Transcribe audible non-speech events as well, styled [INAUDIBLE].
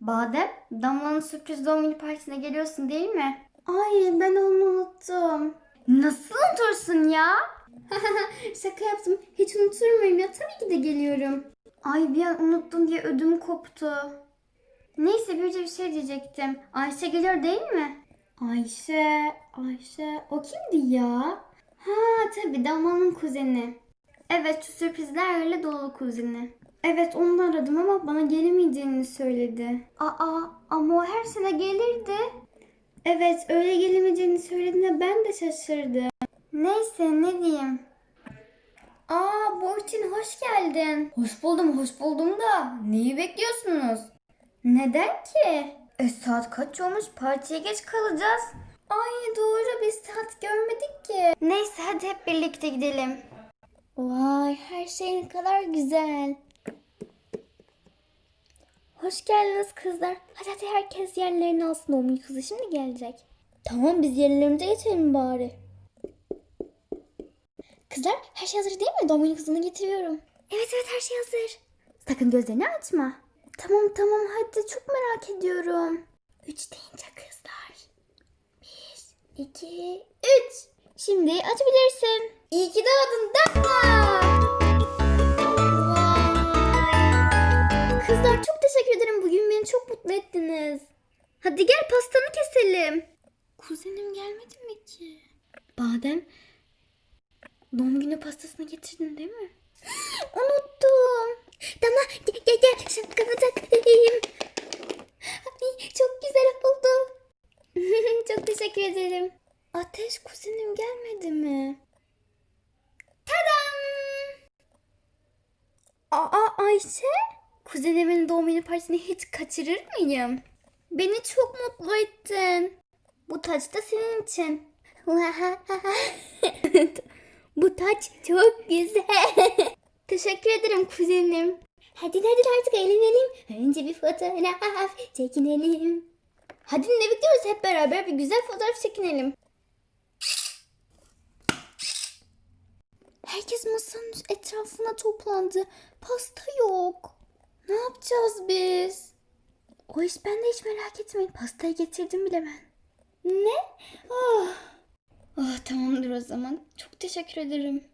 Badem, Damla'nın sürpriz doğum günü partisine geliyorsun değil mi? Ay ben onu unuttum. Nasıl unutursun ya? [LAUGHS] Şaka yaptım. Hiç unutur muyum ya? Tabii ki de geliyorum. Ay bir an unuttum diye ödüm koptu. Neyse bir de bir şey diyecektim. Ayşe geliyor değil mi? Ayşe, Ayşe. O kimdi ya? Ha tabii Damla'nın kuzeni. Evet şu sürprizlerle dolu kuzeni. Evet onu aradım ama bana gelemeyeceğini söyledi. Aa ama o her sene gelirdi. Evet öyle gelemeyeceğini söylediğinde ben de şaşırdım. Neyse ne diyeyim. Aa Burçin hoş geldin. Hoş buldum hoş buldum da neyi bekliyorsunuz? Neden ki? E saat kaç olmuş partiye geç kalacağız. Ay doğru biz saat görmedik ki. Neyse hadi hep birlikte gidelim. Vay her şey ne kadar güzel. Hoş geldiniz kızlar. Hadi hadi herkes yerlerini alsın. Günü kızı şimdi gelecek. Tamam biz yerlerimize geçelim bari. Kızlar her şey hazır değil mi? Günü kızını getiriyorum. Evet evet her şey hazır. Sakın gözlerini açma. Tamam tamam hadi çok merak ediyorum. Üç deyince kızlar. Bir, iki, üç. Şimdi açabilirsin. İyi ki doğdun Damla. Vay. Kızlar çok beni çok mutlu ettiniz. Hadi gel pastanı keselim. Kuzenim gelmedi mi ki? Badem, doğum günü pastasını getirdin değil mi? [GASPS] Unuttum. Tamam gel gel gel şapkamı takayım. Ay, çok güzel oldu. [LAUGHS] çok teşekkür ederim. Ateş kuzenim gelmedi mi? Tadam! Aa Ayşe? Kuzenimin doğum günü partisini hiç kaçırır mıyım? Beni çok mutlu ettin. Bu taç da senin için. [LAUGHS] Bu taç çok güzel. [LAUGHS] Teşekkür ederim kuzenim. Hadi hadi artık eğlenelim. Önce bir fotoğraf çekinelim. Hadi ne bekliyoruz hep beraber bir güzel fotoğraf çekinelim. Herkes masanın etrafına toplandı. Pasta yok. Ne yapacağız biz? O iş bende hiç merak etmeyin. Pastayı getirdim bile ben. Ne? Oh. Oh, tamamdır o zaman. Çok teşekkür ederim.